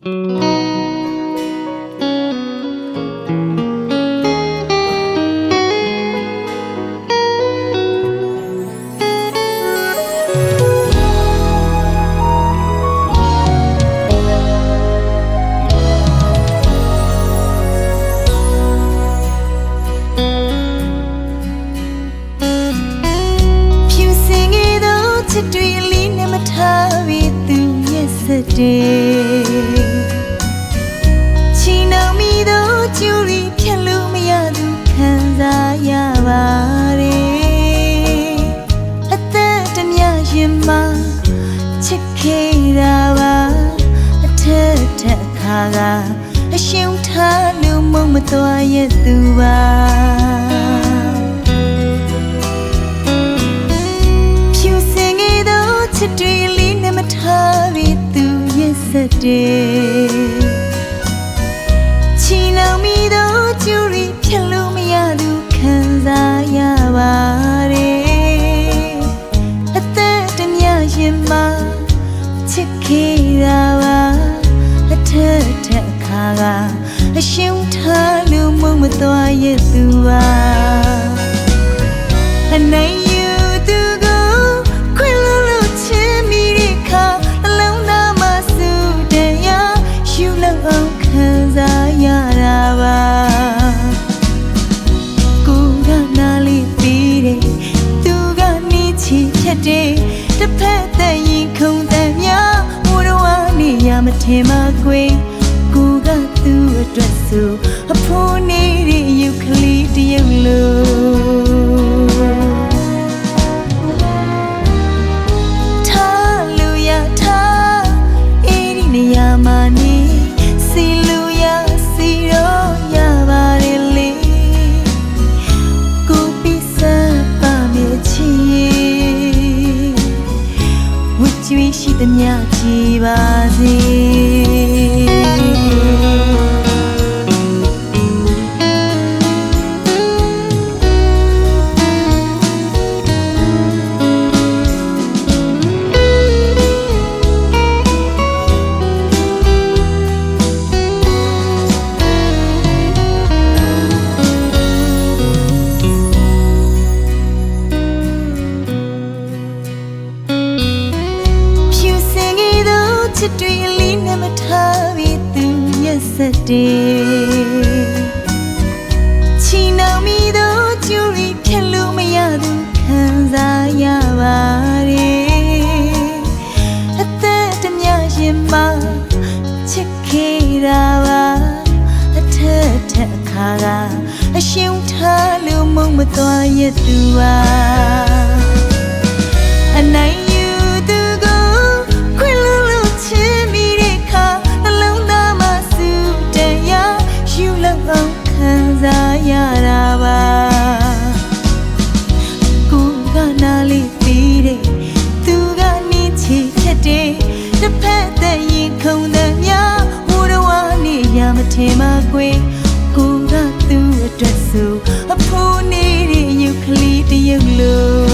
ဖြူစင်ခဲ့သောချစ်တွေလေးနဲ့မထားပြီးသူရဲ့စတဲ့ ချစ်ခဲ့တာပါအထက်ထက်ခါကအရှုံးထားလို့မုံမသွားရဲ့သူပါဖြူစင်ခဲ့သောချစ်တွေလေးနဲ့မထားပြီးသူရဲ့စတဲ့ မသွားရဲ့သူပါအနိုင်ယူသူကိုခွင်လို့လို့ချင်မိတဲ့ခါအလုံးသားမဆူတရားရှူလို့အောင်ခံစားရတာပါကိုကနားလေးပြီးတယ်သူကနေချီဖြတ်တယ်တစ်ဖက်သက်ရင်ခုန်တယ်များဘိုးတော်ကနေရမထင်ပါကွယ်ကိုက သူ့အတွက်ဆိုအဖိုးနေတဲ့ရုပ်ကလေးတရုပ်လို့ထားလူရထားအဲ့ဒီနေရာမှာနေစီလူရစီတော့ရပါတယ်လေကိုပစ္စပါမြေချီဝတ်ကြွေးရှိသမျှကြည်ပါစေ စ်တွေအလေးနဲ့မထားပြီးသူရဲ့စတဲ့ချီနှောင်မိသောကျူရီဖြတ်လို့မရသူခံစားရပါတယ်အသက်တမျှရင်မှာချစ်ခဲ့တာပါအထက်ထက်ခါကအရှုံးထားလို့မုံမသွားရဲ့သူပါ ရမထင်ပါကွယ်ကိုကသူ့အတွက်ဆိုအဖိုးနေတဲ့ရုပ်ကလေးတရုပ်လို့